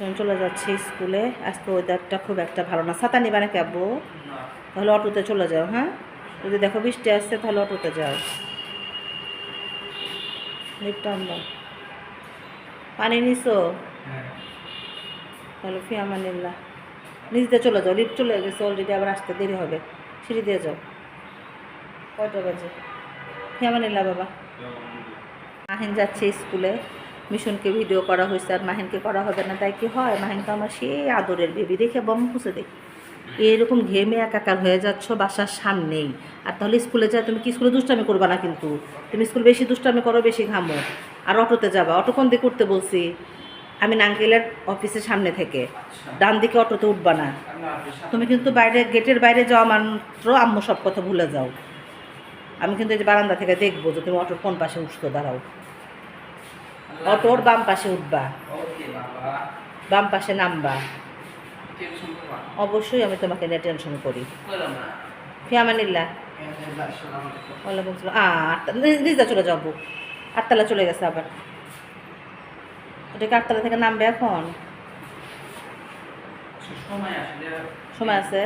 Mission চলে যাচ্ছে স্কুলে। আজকে ওয়েদারটা খুব একটা ভালো না। ছাতা নিবা না ক্যাবো তাহলে অটোতে চলে যাও হ্যাঁ? যদি দেখো বৃষ্টি আসছে তাহলে অটোতে যাও। লিফট আনবা। পানি নিছো? তাহলে ফিয়ামানিল্লা নিচ দিয়ে চলে যাও লিফট চলে গেছে অলরেডি আবার আসতে দেরি হবে। সিঁড়ি দিয়ে যাও। কয়টা বাজে? ফিয়ামানিল্লা বাবা। মাহিন যাচ্ছে স্কুলে। মিশনকে ভিডিও করা হয়েছে আর মাহিনকে করা হবে না, তাই কি হয়? মাহিন তো আমার সেই আদরের বেবি দেখে বম খুঁজে দেখ এরকম ঘেমে একাকার হয়ে যাচ্ছ বাসার সামনেই। আর তাহলে স্কুলে যা তুমি কি স্কুলে দুষ্টামি করবা না কিন্তু? তুমি স্কুল বেশি দুষ্টামি করো, বেশি ঘামো। আর অটোতে যাবা, অটো কোন দিকে উঠতে বলছি? আমি নাঙ্কেলের অফিসের সামনে থেকে। ডান দিকে অটোতে উঠবা না। তুমি কিন্তু বাইরে, গেটের বাইরে যাওয়া মাত্র আম্মু সব কথা ভুলে যাও। আমি কিন্তু এই যে বারান্দা থেকে দেখব যে তুমি অটোর কোন পাশে উঠতো দাঁড়াও। অটোর বাম পাশে উঠবা। বাম পাশে নামবা। অবশ্যই আমি তোমাকে নিয়ে টেনশন করি। ফিয়ামানিল্লা। ওয়ালাইকুম আটটা চলে যাব। আটতলা চলে গেছে আবার। ওটাকে আটতলা থেকে নামবে এখন? সময় আছে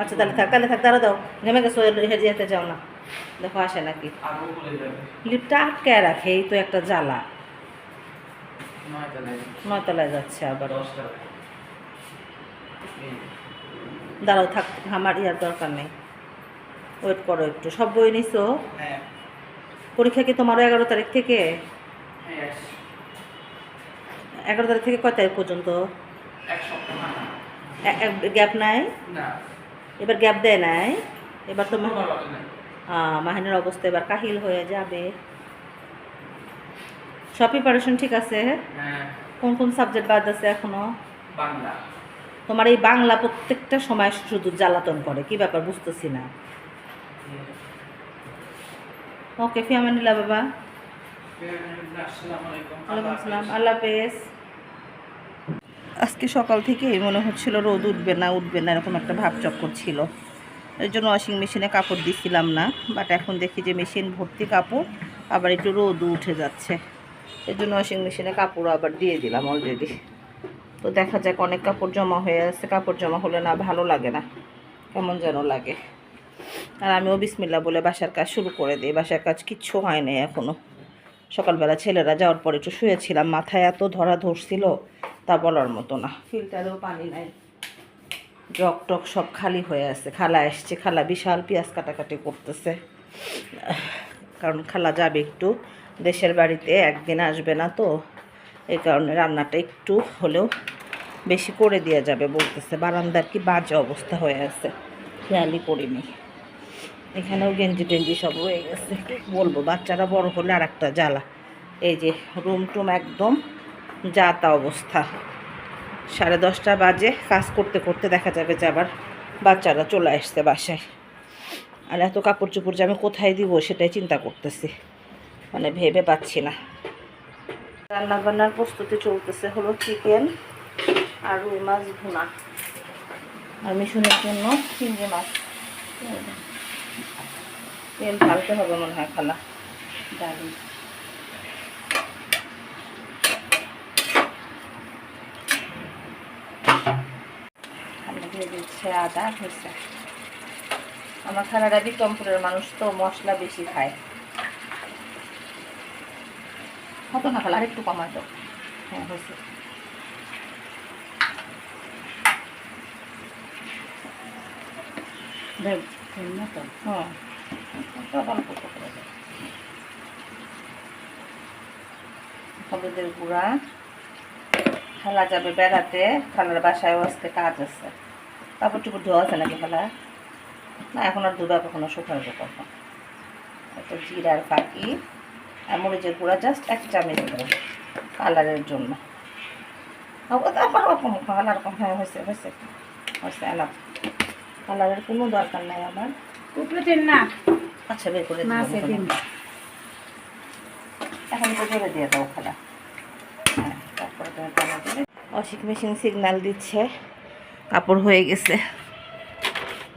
আচ্ছা তাহলে থাক তাহলে থাক দাঁড়া দাও। নেমে গেছো হেঁটে যাও না। দেখো আসে নাকি। লিপটা আটকায় রাখে এই তো একটা জ্বালা। নয়তলায় যাচ্ছে আবার। দাঁড়াও থাক আমার ইয়ার দরকার নেই। ওয়েট করো একটু। সব বই নিছো? হ্যাঁ। পরীক্ষা কি তোমারও এগারো তারিখ থেকে? এগারো তারিখ থেকে কয় তারিখ পর্যন্ত? গ্যাপ নাই? এবার গ্যাপ দেয় নাই? এবার তো মাহিনের অবস্থা এবার কাহিল হয়ে যাবে। সব প্রিপারেশন ঠিক আছে? হ্যাঁ। কোন কোন সাবজেক্ট বাদ আছে এখনও? বাংলা। তোমার এই বাংলা প্রত্যেকটা সময় শুধু জ্বালাতন করে কি ব্যাপার বুঝতেছি না। ওকে ফিয়ামানিল্লা বাবা। আল্লাহ হাফেজ। আজকে সকাল থেকেই মনে হচ্ছিল রোদ উঠবে না উঠবে না এরকম একটা ভাব চক্কর ছিল। এর জন্য ওয়াশিং মেশিনে কাপড় দিছিলাম না বাট এখন দেখি যে মেশিন ভর্তি কাপড় আবার একটু রোদ উঠে যাচ্ছে। এর জন্য ওয়াশিং মেশিনে কাপড় আবার দিয়ে দিলাম অলরেডি তো দেখা যাক, অনেক কাপড় জমা হয়ে আছে কাপড় জমা হলে না ভালো লাগে না। কেমন যেন লাগে। আর আমিও বিসমিল্লা বলে বাসার কাজ শুরু করে দিই। বাসার কাজ কিচ্ছু হয় নাই এখনও সকালবেলা ছেলেরা যাওয়ার পরে একটু শুয়েছিলাম। মাথায় এত ধরা ধরছিল, তা বলার মতো না। ফিল্টারেও পানি নাই। জগ টক সব খালি হয়ে আছে। খালা এসছে। খালা বিশাল পেঁয়াজ কাটাকাটি করতেছে। কারণ খালা যাবে একটু। দেশের বাড়িতে একদিন আসবে না তো এই কারণে রান্নাটা একটু হলেও বেশি করে দেওয়া যাবে বলতেছে। বারান্দার কি বাজে অবস্থা হয়ে আছে, খেয়ালই করিনি। এখানেও গেঞ্জি টেঞ্জি সব রয়ে গেছে। বলব, বাচ্চারা বড় হলে আর একটা জ্বালা। এই যে রুম টুম একদম যা তা অবস্থা। সাড়ে দশটা বাজে, কাজ করতে করতে দেখা যাবে যে আবার বাচ্চারা চলে আসছে বাসায়। আর এত কাপড় চোপড় যে আমি কোথায় দিব সেটাই চিন্তা করতেছি। মানে ভেবে পাচ্ছি না। রান্না বান্নার প্রস্তুতি চলতেছে হলো চিকেন আর রুই মাছ ভুনা। আর মিশনের জন্য চিংড়ি মাছ। তেল ঢালতে হবে মনে হয় খালা। ডালি। দিচ্ছে আদা হয়েছে আমার খালারা বিক্রমপুরের মানুষ তো মশলা বেশি খায়। কত না খালা আরেকটু দাও। হ্যাঁ হয়েছে। হ্যাঁ। ওটা অল্প করে হলুদের গুঁড়া। খালা যাবে বেড়াতে। খালার বাসায়ও আজকে কাজ আছে। কাপড় টুকুর ধোয়া আছে নাকি খালা না এখন আর দুবা কখনো শুকাবে কখন? একটা জিরার পাখি আর মরিচের গুঁড়া জাস্ট এক চামচ দেবো কালারের জন্য। কালার কম হ্যাঁ হয়েছে হয়েছে হয়েছে এলাম কালারের কোনো দরকার নাই আমার। উপরে না। আচ্ছা বের করে এখন তো ধরে দিয়ে দাও খালা হ্যাঁ তারপরে ওয়াশিং মেশিন সিগন্যাল দিচ্ছে। কাপড় হয়ে গেছে।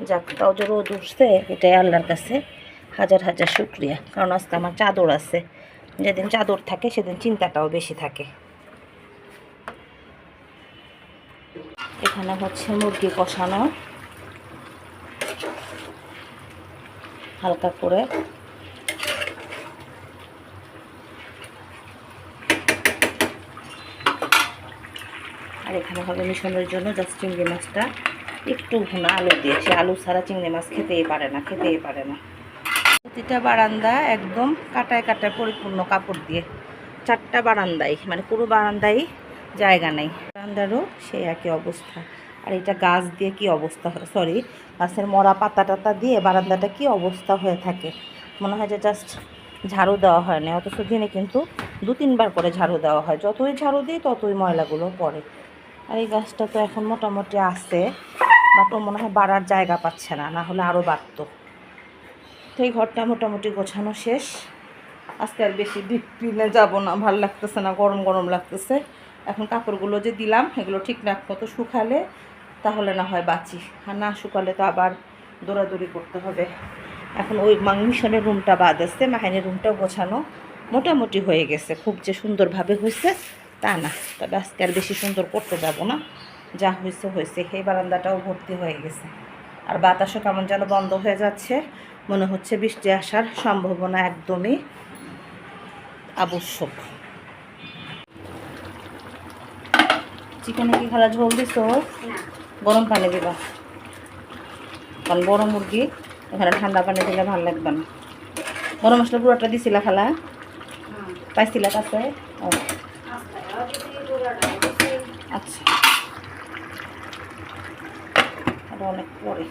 যাক তাও যে রোদ উঠছে এটাই আল্লাহর কাছে। হাজার হাজার শুক্রিয়া। কারণ আজকে আমার চাদর আছে। যেদিন চাদর থাকে, সেদিন চিন্তাটাও বেশি থাকে। এখানে হচ্ছে মুরগি কষানো। হালকা করে। আর এখানে হবে মিশনের জন্য জাস্ট চিংড়ি মাছটা। একটু ভুনা আলু দিয়েছি। আলু ছাড়া চিংড়ি মাছ খেতেই পারে না, খেতেই পারে না। প্রতিটা বারান্দা একদম কাটায় কাটায় পরিপূর্ণ কাপড় দিয়ে। চারটা বারান্দায় মানে পুরো বারান্দায় জায়গা নেই। বারান্দারও সেই একই অবস্থা। আর এটা গাছ দিয়ে কি অবস্থা সরি গাছের মরা পাতা টাতা দিয়ে বারান্দাটা কি অবস্থা হয়ে থাকে? মনে হয় যে জাস্ট ঝাড়ু দেওয়া হয় না অথচ দিনে কিন্তু দু তিনবার করে ঝাড়ু দেওয়া হয়। যতই ঝাড়ু দিই, ততই ময়লাগুলো পড়ে। আর এই গাছটা তো এখন মোটামুটি আছে বা তো মনে হয় বাড়ার জায়গা পাচ্ছে না না হলে আরও বাড়তো। তো এই ঘরটা মোটামুটি গোছানো শেষ। আজকে আর বেশি ক্লিনে যাব না, ভালো লাগতেছে না, গরম গরম লাগতেছে। এখন কাপড়গুলো যে দিলাম, এগুলো ঠিকঠাক মতো শুকালে, তাহলে না হয় বাঁচি। আর না শুকালে তো আবার দৌড়াদৌড়ি করতে হবে। এখন ওই মিশনের রুমটা বাদ আসছে মাহিনের রুমটাও গোছানো মোটামুটি হয়ে গেছে। খুব যে সুন্দরভাবে হয়েছে, তা না। তবে আজকে আর বেশি সুন্দর করতে যাব না। যা হয়েছে হয়েছে। এই বারান্দাটাও ভর্তি হয়ে গেছে। আর বাতাসও কেমন যেন বন্ধ হয়ে যাচ্ছে। মনে হচ্ছে বৃষ্টি আসার সম্ভাবনা একদমই আবশ্যক চিকেনে কি খালা ঝোল দিছো? গরম পানি দিবা? কারণ বড় মুরগি এখানে ঠান্ডা পানি দিলে ভালো লাগবে না। গরম মশলা পুরোটা দিছিলা খালা? পাইছিলা কাছে ও, আচ্ছা এটা অনেক পরে।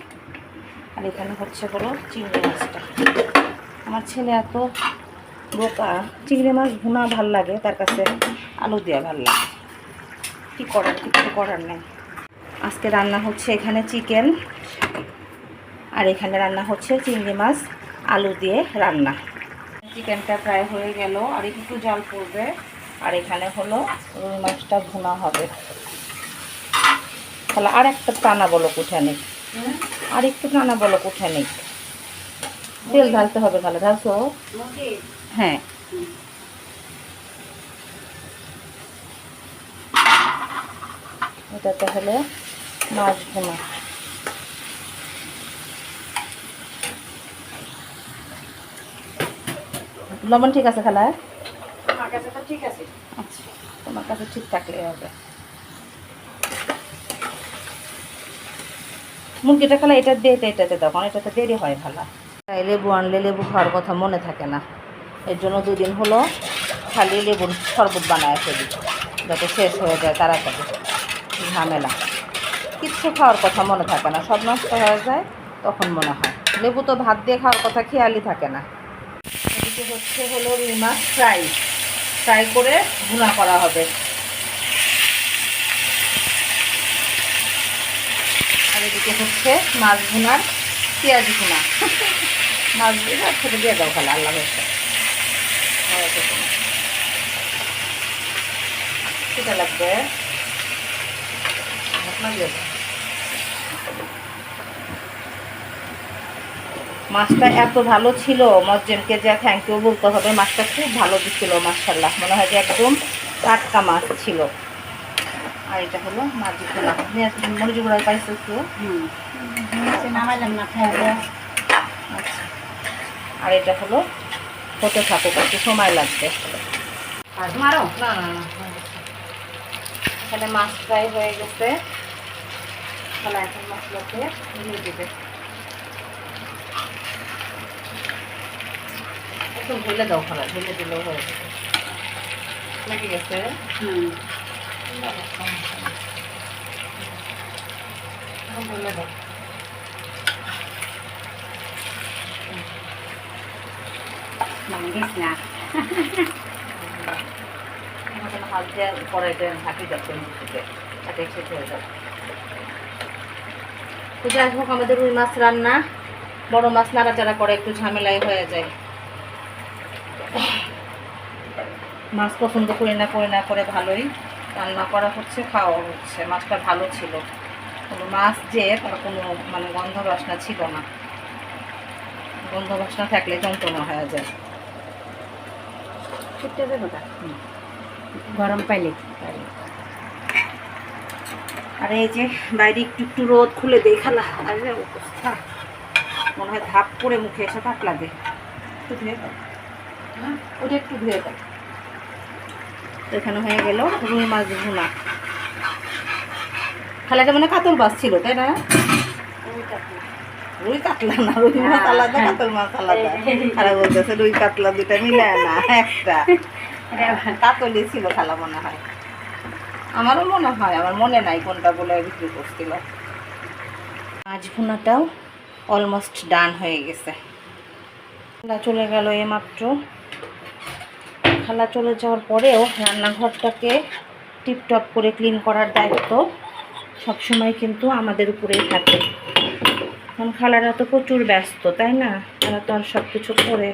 আর এখানে হচ্ছে হলো চিংড়ি মাছটা। আমার ছেলে এত বোকা, চিংড়ি মাছ ভুনা ভালো লাগে, তার কাছে আলু দেওয়া ভালো লাগে। কী করার কিছু করার নেই। আজকে রান্না হচ্ছে এখানে চিকেন আর এখানে রান্না হচ্ছে চিংড়ি মাছ আলু দিয়ে রান্না। চিকেনটা প্রায় হয়ে গেল, আর একটু জল পড়বে। আর এখানে হলো রুই মাছটা ভুনা হবে। তাহলে আর একটা টানা বলো কুঠা নেই আর একটু টানা বলো কুঠা নেই। তেল ঢালতে হবে তাহলে ঢালছো? হ্যাঁ। এটাতে হলো মাছ ভুনা লবণ ঠিক আছে খালা? ঠিক আছে। আচ্ছা তোমার কাছে ঠিক থাকলে হবে। মুরগিটা খালা এটা দিয়ে এটা এটাতে তখন এটাতে দেরি হয় ভালো তাই লেবু আনলে লেবু খাওয়ার কথা মনে থাকে না। এর জন্য দুদিন হলো খালি লেবুর শরবত বানায় ফেলি, যাতে শেষ হয়ে যায় তাড়াতাড়ি। ঝামেলা। কিচ্ছু খাওয়ার কথা মনে থাকে না। সব নষ্ট হয়ে যায়, তখন মনে হয়। লেবু তো ভাত দিয়ে খাওয়ার কথা খেয়ালই থাকে না। হচ্ছে হলো রুই মাছ ফ্রাই। ফ্রাই করে ভুনা করা হবে। এদিকে হচ্ছে মাছ ভুনার পেঁয়াজ ভুনা। মাছ ভুনা ছোটো দিয়ে দাও ভালো, আল্লাহ সেটা লাগবে দিয়ে দাও। মাছটা এত ভালো ছিল মজ্জেমকে যা থ্যাংক ইউ বলতে হবে, মাছটা খুব ভালো দিচ্ছিল মার্শাল্লাহ মনে হয় যে একদম টাটকা মাছ ছিল। আর এটা হলো মাছ খোলা। মরিচ গুঁড়া পাইছো একটু। নামাইলাম না খাইলে আচ্ছা। আর এটা হলো হতে থাকুক একটু সময় লাগবে। মারো? না না না এখানে মাছ ফ্রাই হয়ে গেছে। তাহলে এখন মশলাতে দিয়ে দেবে। একটু ঢেলে দাও খালা। ঢেলে দিলেও হয়ে যাবে। লেগে গেছে। হুম। ভাঙ্গিস না এখন হাত দিয়ে যাচ্ছে হয়ে যাবে যাই হোক আমাদের রুই মাছ রান্না বড় মাছ নাড়াচাড়া করে একটু ঝামেলাই হয়ে যায় মাছ পছন্দ করি না করি না, করে ভালোই। রান্না করা হচ্ছে খাওয়া হচ্ছে। মাছটা ভালো ছিল। কোনো মাছ যে তার কোনো মানে গন্ধ বাসনা ছিল না। গন্ধ বাসনা থাকলে যন্ত্রণা হয়ে যায়। ছুটতে দেবো গরম পাইলে। আর এই যে বাইরে একটু একটু রোদ খুলে দেখালা আর অবস্থা। মনে হয় ধাপ করে মুখে এসে পাট লাগে। একটু ধুয়ে দাও। হ্যাঁ ওটা একটু ধুয়ে দাও। তো এখানে হয়ে গেল রুই মাছ ভুনা। খালাটা মানে কাতল মাছ ছিল তাই না? রুই কাতলা না রুই মাছ আলাদা কাতল মাছ আলাদা। খালা বলতেছে রুই কাতলা দুটা মিলে না একটা। কাতলি ছিল খালা মনে হয়। আমারও মনে হয় আমার মনে নাই কোনটা বলে বিক্রি করছিল। মাছ ভুনাটাও অলমোস্ট ডান হয়ে গেছে। চলে গেল এইমাত্র খালা চলে যাওয়ার পরেও রান্নাঘরটাকে টিপটপ করে ক্লিন করার দায়িত্ব সবসময় কিন্তু আমাদের উপরেই থাকে। কারণ খালারা তো প্রচুর ব্যস্ত, তাই না? তারা তো আর সব কিছু করে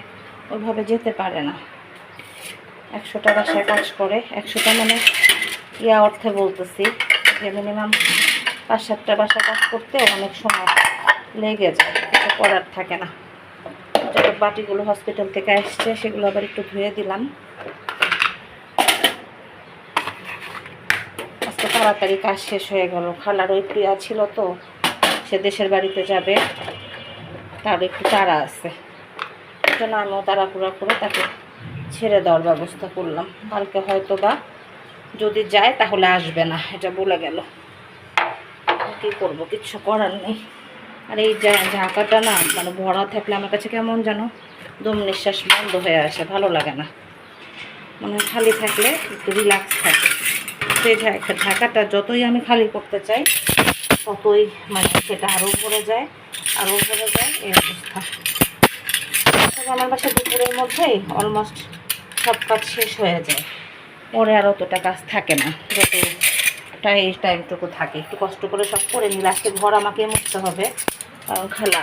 ওইভাবে যেতে পারে না। একশোটা বাসায় কাজ করে, একশোটা মানে ইয়া অর্থে বলতেছি যে মিনিমাম পাঁচ সাতটা বাসা কাজ করতে অনেক সময় লেগে যায়, কিছু করার থাকে না। বাটিগুলো হসপিটাল থেকে আসছে, সেগুলো আবার একটু ধুয়ে দিলাম আজকে তাড়াতাড়ি কাজ শেষ হয়ে গেল। খালার ওই প্রিয়া ছিল তো, সে দেশের বাড়িতে যাবে। তার একটু তাড়া আছে। জন্য আমিও তাড়াহুড়া করে তাকে ছেড়ে দেওয়ার ব্যবস্থা করলাম। কালকে হয়তো বা যদি যায় তাহলে আসবে না, এটা বলে গেল। কী করব কিচ্ছু করার নেই। আর এই ঝাঁকাটা না মানে ভরা থাকলে আমার কাছে কেমন যেন দম নিঃশ্বাস বন্ধ হয়ে আসে, ভালো লাগে না। মানে খালি থাকলে একটু রিল্যাক্স থাকে। সেই ঢাকাটা যতই আমি খালি করতে চাই, ততই মানে সেটা আরও ভরে যায় আরও ভরে যায়, এই অবস্থা। আমার বাসা দুপুরের মধ্যেই অলমোস্ট সব কাজ শেষ হয়ে যায়। পরে আর অতটা কাজ থাকে না যতটা এই টাইমটুকু থাকে। একটু কষ্ট করে সব করে নিলে, আজকে ঘর আমাকে মুছতে হবে, কারণ খালা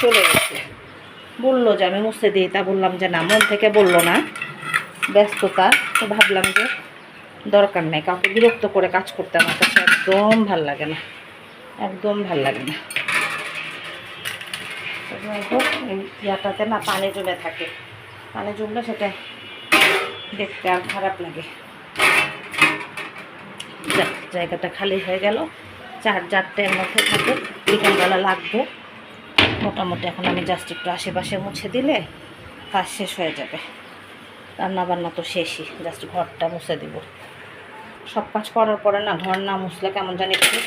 চলে গেছে। বলল যে আমি মুছে দিই, তা বললাম যে না, মন থেকে বলল না। ব্যস্ততা, তো ভাবলাম যে দরকার নেই, কাউকে বিরক্ত করে কাজ করতে আমার কাছে একদম ভালো লাগে না, একদম ভালো লাগে না। ইয়াটাতে না পানি জমে থাকে, পানি জমলে সেটা দেখতে আর খারাপ লাগে। জায়গাটা খালি হয়ে গেল, চার চারটের মধ্যে থাকে বিকালবেলা লাগবে। মোটামুটি এখন আমি জাস্ট একটু আশেপাশে মুছে দিলে কাজ শেষ হয়ে যাবে। রান্না বান্না তো শেষই জাস্ট ঘরটা মুছে দিব। সব কাজ করার পরে না ঘর না মুছলে কেমন জানি একটু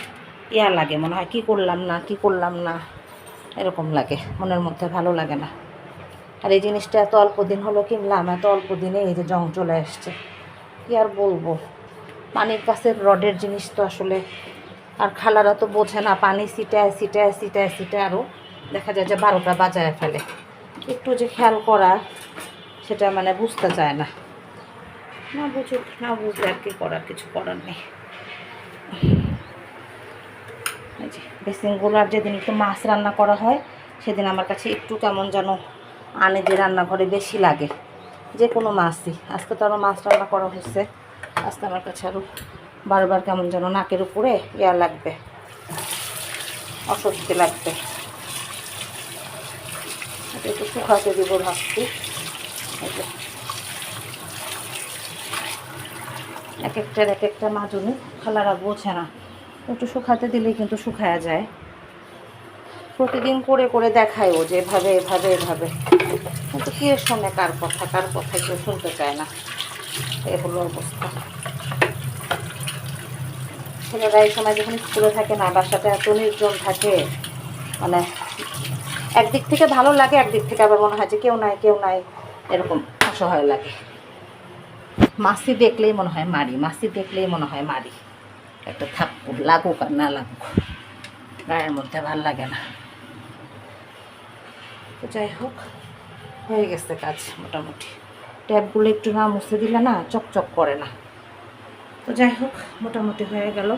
ইয়া লাগে, মনে হয় কী করলাম না, কী করলাম না, এরকম লাগে, মনের মধ্যে ভালো লাগে না। আর এই জিনিসটা এত অল্প দিন হলো কিনলাম, এত অল্প দিনে এই যে জং চলে আসছে, কী আর বলব? পানির কাছে রডের জিনিস তো আসলে আর খালারা তো বোঝে না, পানি সিটায় সিটায় সিটায় সিটায় আরও দেখা যায় যে বারোটা বাজায় ফেলে। একটু যে খেয়াল করা, সেটা মানে বুঝতে চায় না। না বুঝুক, না বুঝলে আর কি করার, কিছু করার নেই। এই যে বেসিনগুলোর যেদিন একটু মাছ রান্না করা হয়, সেদিন আমার কাছে একটু কেমন যেন আনে যে রান্নাঘরে বেশি লাগে। যে কোনো মাছই। আজকে তো আরও মাছ রান্না করা হয়েছে আজকে আমার কাছে আরও বারবার কেমন যেন নাকের উপরে ইয়া লাগবে, অস্বস্তি লাগবে। একটু শুকাতে দিব ভাবছি এই যে। এক একটার এক একটা মাজুনি খালারা বোঝে না। একটু শুকাতে দিলেই কিন্তু শুকায়া যায়। প্রতিদিন করে করে দেখায় ও যে এভাবে এভাবে এভাবে। কিন্তু কে শোনে কার কথা কার কথা কেউ শুনতে চায় না। এ হলো অবস্থা। ছেলেরা এই সময় যখন স্কুলে থাকে না বাসাটা এত নির্জন থাকে মানে একদিক থেকে ভালো লাগে, একদিক থেকে আবার মনে হয় যে কেউ নাই কেউ নাই, এরকম অসহায় লাগে। মাসি দেখলেই মনে হয় মারি, মাসি দেখলেই মনে হয় মারি। একটা থাপ্পড় লাগুক আর না লাগুক, গায়ের মধ্যে ভালো লাগে না। তো যাই হোক, হয়ে গেছে কাজ মোটামুটি। ট্যাপগুলো একটু না মুছে দিলে না চকচক করে না। তো যাই হোক, মোটামুটি হয়ে গেল।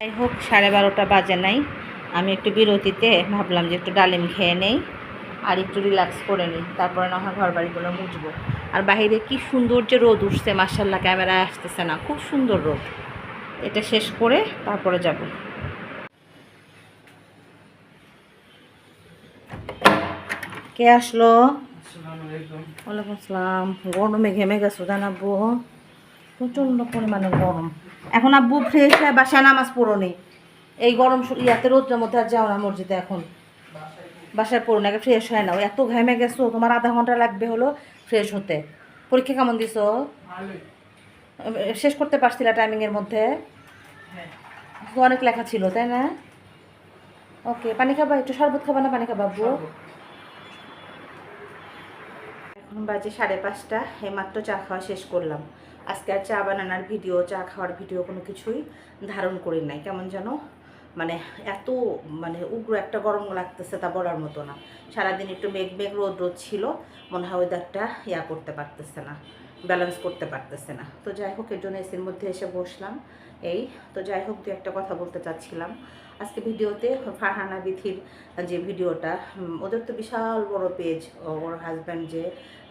যাই হোক, সাড়ে বারোটা বাজে নাই। আমি একটু বিরতিতে ভাবলাম যে একটু ডালিম খেয়ে নেই আর একটু রিল্যাক্স করে নিই। তারপরে না হয় ঘর বাড়িগুলো মুছবো। আর বাইরে কি সুন্দর যে রোদ উঠছে মার্শাল্লাহ ক্যামেরায় আসতেছে না। খুব সুন্দর রোদ। এটা শেষ করে তারপরে যাব। কে আসলো? ওয়ালাইকুম আসসালাম। গরমে ঘেমে গেছো জানাব প্রচণ্ড পরিমাণে গরম। এখন আব্বু ফ্রেশ হয়ে বাসায় নামাজ পড়ো এই গরম ইয়াতে রোদ্রের মধ্যে আর যাও না মসজিদে এখন। বাসায় পড়ুন আগে ফ্রেশ হয় না এত ঘামে গেছো তোমার আধা ঘণ্টা লাগবে হলো ফ্রেশ হতে। পরীক্ষা কেমন দিছো? শেষ করতে পারছিলা টাইমিংয়ের মধ্যে? হ্যাঁ। তো অনেক লেখা ছিল তাই না? ওকে পানি খাবা একটু শরবত খাবা না পানি খাবা আব্বু? এখন বাজে সাড়ে পাঁচটা এইমাত্র চা খাওয়া শেষ করলাম। আজকে আর চা বানানোর ভিডিও চা খাওয়ার ভিডিও কোনো কিছুই ধারণ করি নাই কেমন যেন মানে এত মানে উগ্র একটা গরম লাগতেছে তা বলার মতো না। সারাদিন একটু মেঘ মেঘ রোদ রোদ ছিল, মনে হয় ওয়েদারটা ইয়া করতে পারতেছে না ব্যালেন্স করতে পারতেছে না। তো যাই হোক, এর জন্য এসির মধ্যে এসে বসলাম। এই। তো যাই হোক, দু একটা কথা বলতে চাচ্ছিলাম। আজকে ভিডিওতে ফারহানা বিথির যে ভিডিওটা ওদের তো বিশাল বড় পেজ ওর হাজব্যান্ড যে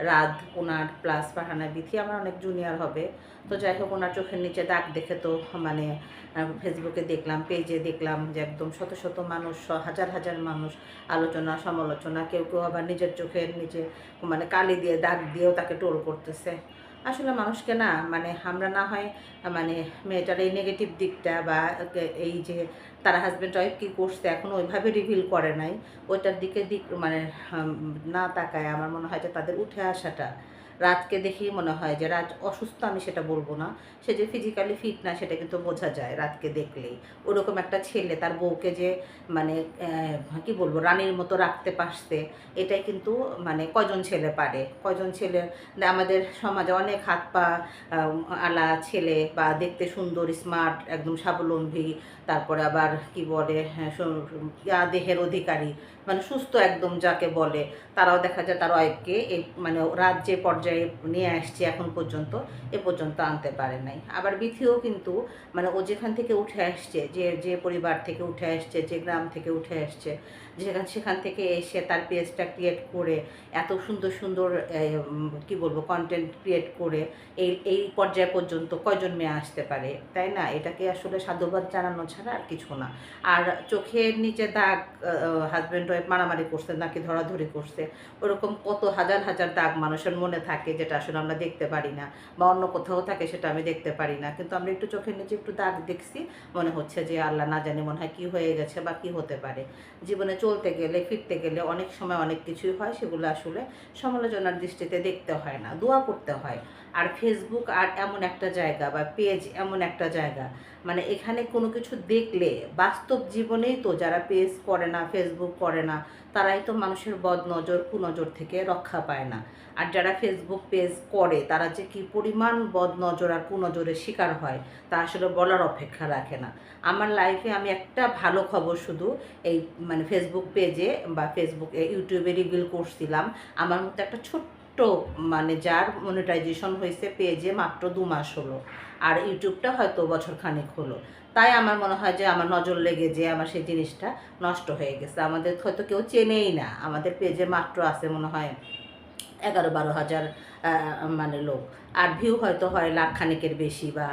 রাত ওনার প্লাস ফারহানা বিথি আমার অনেক জুনিয়র হবে। তো যাই হোক, ওনার চোখের নিচে দাগ দেখে তো মানে ফেসবুকে দেখলাম পেজে দেখলাম যে একদম শত শত মানুষ, হাজার হাজার মানুষ আলোচনা, সমালোচনা, কেউ কেউ আবার নিজের চোখের নিচে মানে কালি দিয়ে, দাগ দিয়েও তাকে টোল করতেছে। আসলে মানুষকে না মানে আমরা না হয় মানে মেয়েটার এই নেগেটিভ দিকটা বা এই যে তারা হাজব্যান্ড ওয়াইফ কী করছে এখন ওইভাবে রিভিল করে নাই। ওইটার দিকে দিক মানে না তাকায়। আমার মনে হয় যে তাদের উঠে আসাটা। রাতকে দেখেই মনে হয় যে রাত অসুস্থ আমি সেটা বলব না। সে যে ফিজিক্যালি ফিট না সেটা কিন্তু বোঝা যায় রাতকে দেখলেই। ওরকম একটা ছেলে তার বউকে যে মানে কি বলব রানীর মতো রাখতে পারছে এটাই কিন্তু মানে কজন ছেলে পারে? কজন ছেলে? আমাদের সমাজে অনেক হাত পা আলা ছেলে বা দেখতে সুন্দর স্মার্ট একদম স্বাবলম্বী তারপরে আবার কি বলে হ্যাঁ, দেহের অধিকারী মানে সুস্থ একদম যাকে বলে তারাও দেখা যায় তার ওয়াইফকে মানে রাত যে পর্যায়ে নিয়ে আসছে এখন পর্যন্ত, এ পর্যন্ত আনতে পারে নাই। আবার বিথিও কিন্তু মানে ও যেখান থেকে উঠে আসছে, যে যে পরিবার থেকে উঠে আসছে, যে গ্রাম থেকে উঠে আসছে, যেখান, সেখান থেকে এসে তার পেজটা ক্রিয়েট করে, এত সুন্দর সুন্দর কি বলব কন্টেন্ট ক্রিয়েট করে, এই এই পর্যায় পর্যন্ত কয়জন মেয়ে আসতে পারে? তাই না? এটাকে আসলে সাধুবাদ জানানো ছাড়া আর কিছু না। আর চোখের নিচে দাগ হাজব্যান্ড ওয়াইফ মারামারি করছে, নাকি ধরাধরি করছে, ওরকম কত হাজার হাজার দাগ মানুষের মনে থাকে। যেটা আসলে আমরা দেখতে পারি না, বা অন্য কোথাও থাকে সেটা আমি দেখতে পারি না। কিন্তু আমরা একটু চোখের নিচে একটু দাগ দেখছি, মনে হচ্ছে যে আল্লাহ না জানি মনে হয় কী হয়ে গেছে বা কী হতে পারে। জীবনে চলতে গেলে, ফিরতে গেলে অনেক সময় অনেক কিছুই হয়, সেগুলো আসলে সমালোচনার দৃষ্টিতে দেখতে হয় না, দোয়া করতে হয়। আর ফেসবুক আর এমন একটা জায়গা বা পেজ এমন একটা জায়গা মানে এখানে কোনো কিছু দেখলে বাস্তব জীবনেই তো যারা পেজ করে না ফেসবুক করে না, তারাই তো মানুষের বদ নজর কুনজর থেকে রক্ষা পায় না। আর যারা ফেসবুক পেজ করে, তারা যে কি পরিমাণ বদ নজর আর কুনজরের শিকার হয়, তা আসলে বলার অপেক্ষা রাখে না। আমার লাইফে আমি একটা ভালো খবর শুধু এই মানে ফেসবুক পেজে বা ফেসবুক ইউটিউবে রিভিল করছিলাম। আমার মতো একটা ছোট্ট মানে যার মনিটাইজেশন হয়েছে পেজে মাত্র দু মাস হলো। আর ইউটিউবটা হয়তো বছর খানেক হলো। তাই আমার মনে হয় যে আমার নজর লেগে যে আমার সেই জিনিসটা নষ্ট হয়ে গেছে। আমাদের হয়তো কেউ চেনেই না। আমাদের পেজে মাত্র আছে মনে হয় এগারো বারো হাজার মানে লোক। আর ভিউ হয়তো হয় লাখ খানেকের বেশি বা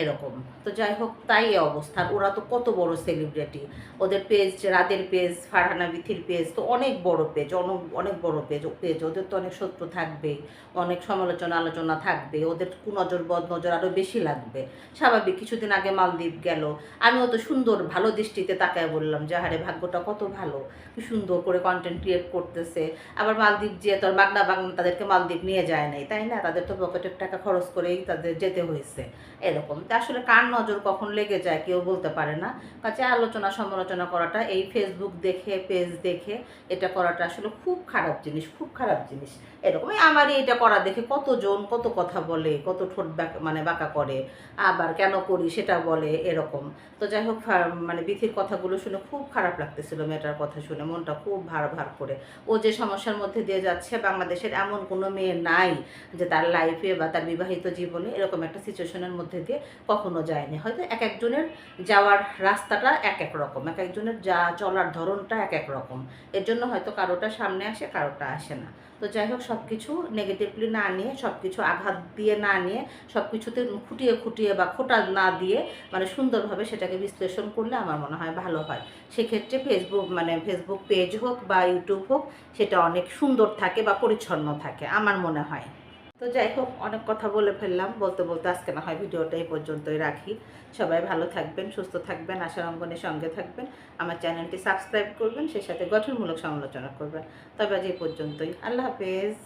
এরকম। তো যাই হোক, তাই অবস্থা। ওরা তো কত বড় সেলিব্রিটি ওদের পেজ রাতের পেজ ফারহানা বিথির পেজ তো অনেক বড় পেজ অনেক অনেক বড় পেজ পেজ ওদের তো অনেক শত্রু থাকবে, অনেক সমালোচনা আলোচনা থাকবে, ওদের কুনজর বদ নজর আরও বেশি লাগবে। স্বাভাবিক, কিছুদিন আগে মালদ্বীপ গেল। আমিও তো সুন্দর, ভালো দৃষ্টিতে তাকায় বললাম যে হারে ভাগ্যটা কত ভালো। সুন্দর করে কন্টেন্ট ক্রিয়েট করতেছে। আবার মালদ্বীপ যে তোর বাগনা বাগনা তাদেরকে মালদ্বীপ নিয়ে যায়। নাই, তাই না? তাদের তো পকেটের টাকা খরচ করেই তাদের যেতে হয়েছে। এরকম। তা আসলে কার নজর কখন লেগে যায় কেউ বলতে পারে না। কাছে আলোচনা সমালোচনা করাটা, এই ফেসবুক দেখে পেজ দেখে এটা করাটা আসলে খুব খারাপ জিনিস, খুব খারাপ জিনিস। এরকম, এই আমারই এটা করা দেখে কতজন কত কথা বলে, কত ঠোঁট মানে বাঁকা করে, আবার কেন করি সেটা বলে, এরকম। তো যাই হোক মানে বিথির কথাগুলো শুনে খুব খারাপ লাগতেছিল মেয়েটার কথা শুনে, মনটা খুব ভার ভার করে। ও যে সমস্যার মধ্যে দিয়ে যাচ্ছে, বাংলাদেশের এমন কোনো মেয়ে নাই। যে তার লাইফে বা তার বিবাহিত জীবনে এরকম একটা সিচুয়েশনের মধ্যে দিয়ে কখনো যায়নি। হয়তো এক একজনের যাওয়ার রাস্তাটা এক এক রকম, এক একজনের যা চলার ধরনটা এক এক রকম। এর জন্য হয়তো কারোটা সামনে আসে, কারোটা আসে না। তো যাই হোক সব কিছু নেগেটিভলি না নিয়ে সব কিছু আঘাত দিয়ে না নিয়ে সব কিছুতে খুঁটিয়ে খুঁটিয়ে বা খোটা না দিয়ে মানে সুন্দরভাবে সেটাকে বিশ্লেষণ করলে আমার মনে হয় ভালো হয়। সেক্ষেত্রে ফেসবুক মানে ফেসবুক পেজ হোক বা ইউটিউব হোক, সেটা অনেক সুন্দর থাকে বা পরিচ্ছন্ন থাকে, আমার মনে হয়। তো যাই হোক, অনেক কথা বলে ফেললাম। বলতে বলতে আজকে না হয় ভিডিওটা এই পর্যন্তই রাখি। সবাই ভালো থাকবেন, সুস্থ থাকবেন আশা অঙ্গনের সঙ্গে থাকবেন। আমার চ্যানেলটি সাবস্ক্রাইব করবেন, সেই সাথে গঠনমূলক সমালোচনা করবেন। তবে আজ এই পর্যন্তই। আল্লাহ হাফেজ।